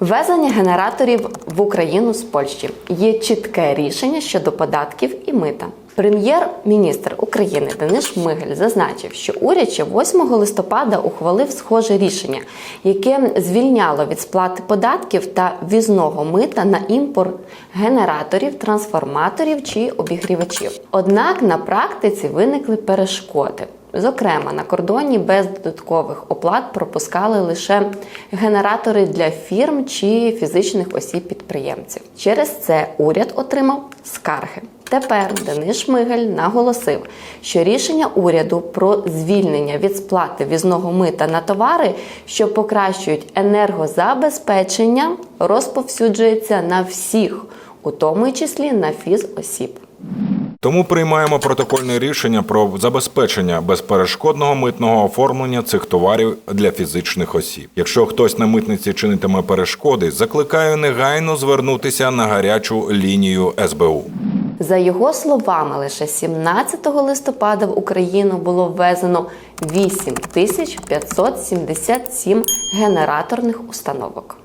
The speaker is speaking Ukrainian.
Ввезення генераторів в Україну з Польщі є чітке рішення щодо податків і мита. Прем'єр-міністр України Денис Шмигель зазначив, що уряд ще 8 листопада ухвалив схоже рішення, яке звільняло від сплати податків та візного мита на імпорт генераторів, трансформаторів чи обігрівачів. Однак на практиці виникли перешкоди. Зокрема, на кордоні без додаткових оплат пропускали лише генератори для фірм чи фізичних осіб-підприємців. Через це уряд отримав скарги. Тепер Денис Шмигель наголосив, що рішення уряду про звільнення від сплати візного мита на товари, що покращують енергозабезпечення, розповсюджується на всіх, у тому числі на фізосіб. Тому приймаємо протокольне рішення про забезпечення безперешкодного митного оформлення цих товарів для фізичних осіб. Якщо хтось на митниці чинитиме перешкоди, закликаю негайно звернутися на гарячу лінію СБУ. За його словами, лише 17 листопада в Україну було ввезено 8577 генераторних установок.